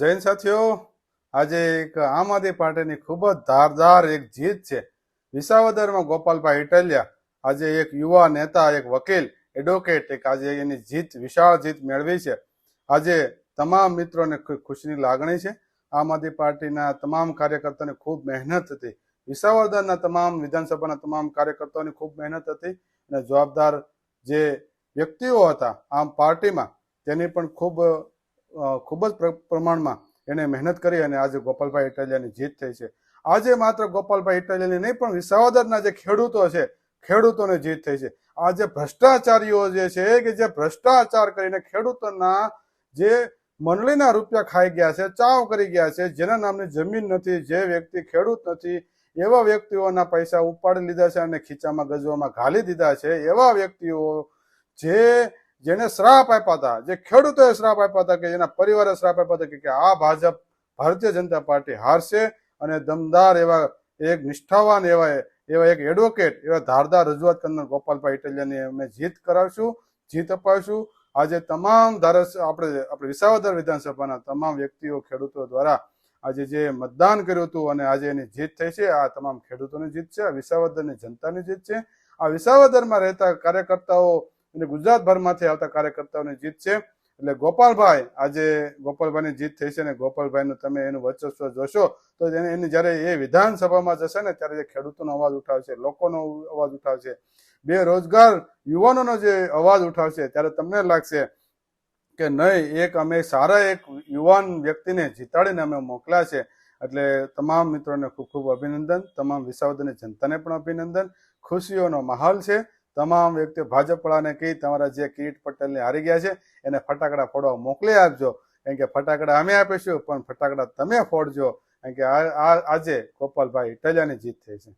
જૈન સાથીઓ, આજે એક આમ આદમી પાર્ટીની ખૂબ જ ધારદાર એક જીત છે. વિસાવદરમાં ગોપાલભાઈ ઇટલિયા, આજે એક યુવા નેતા, એક વકીલ એડવોકેટ એક આજે એની જીત, વિશાળ જીત મેળવી છે. આજે તમામ મિત્રોને ખુશીની લાગણી છે. આમ આદમી પાર્ટીના તમામ કાર્યકર્તાઓની ખૂબ મહેનત હતી. વિસાવદરના તમામ વિધાનસભાના તમામ કાર્યકર્તાઓની ખૂબ મહેનત હતી અને જવાબદાર જે વ્યક્તિઓ હતા આમ પાર્ટીમાં, તેની પણ ખૂબ ખૂબ જ પ્ર- પ્રમાણમાં એને મહેનત કરી અને આજે ગોપાલભાઈ ઇટાલિયાની જીત થઈ છે. આજે માત્ર ગોપાલભાઈ ઇટાલિયાની નહીં, પણ વિસાવદરના જે ખેડૂતો છે, ખેડૂતોને જીત થઈ છે. આ જે ભ્રષ્ટાચારીઓ જે છે, કે જે ભ્રષ્ટાચાર કરીને ખેડૂતોના જે મંડળીના રૂપિયા ખાઈ ગયા છે, ચાવ કરી ગયા છે, જેના નામની જમીન નથી, જે વ્યક્તિ ખેડૂત નથી, એવા વ્યક્તિઓના પૈસા ઉપાડી લીધા છે અને ખીચામાં ગજવામાં ઘાલી દીધા છે, એવા વ્યક્તિઓ જે જેને શ્રાપ આપ્યા હતા, જે ખેડૂતોએ શ્રાપ આપ્યા હતા કે જેના પરિવારે શ્રાપ આપ્યા હતા કે- આ ભાજપ ભારતીય જનતા પાર્ટી હારશે અને દમદાર એવા એક નિષ્ઠાવાન એવા એવા એક એડવોકેટ એવા ધારદાર રજૂઆત કરનાર ગોપાલભાઈ ઇટલિયાની અમે જીત કરાવશું, જીત અપાવશું. આજે તમામ ધારાસ આપણે આપણે વિસાવદર વિધાનસભાના તમામ વ્યક્તિઓ, ખેડૂતો દ્વારા આજે જે મતદાન કર્યું હતું અને આજે એની જીત થઈ છે, આ તમામ ખેડૂતોની જીત છે, આ વિસાવદરની જનતાની જીત છે. આ વિસાવદરમાં રહેતા કાર્યકર્તાઓ અને ગુજરાતભરમાંથી આવતા કાર્યકર્તાઓની જીત છે. એટલે ગોપાલભાઈ, આજે ગોપાલભાઈની જીત થઈ છે ને ગોપાલભાઈનું તમે એનું વર્ચસ્વ જોશો, તો એને એને જ્યારે એ વિધાનસભામાં જશે ને, ત્યારે જે ખેડૂતોનો અવાજ ઉઠાવશે, લોકોનો અવાજ ઉઠાવશે, બેરોજગાર યુવાનોનો જે અવાજ ઉઠાવશે, ત્યારે તમને લાગશે કે નહીં, એક અમે સારા એક યુવાન વ્યક્તિને જીતાડીને અમે મોકલ્યા છે. એટલે તમામ મિત્રોને ખૂબ ખૂબ અભિનંદન, તમામ વિસાવદની જનતાને પણ અભિનંદન. ખુશીઓનો માહોલ છે. તમામ વ્યક્તિઓ ભાજપવાળાને કહી તમારા જે કિરીટ પટેલને હારી ગયા છે, એને ફટાકડા ફોડવા મોકલી આપજો. કારણ કે ફટાકડા અમે આપીશું, પણ ફટાકડા તમે ફોડજો. કારણ કે આજે ગોપાલભાઈ ઇટાલિયાની જીત થઈ છે.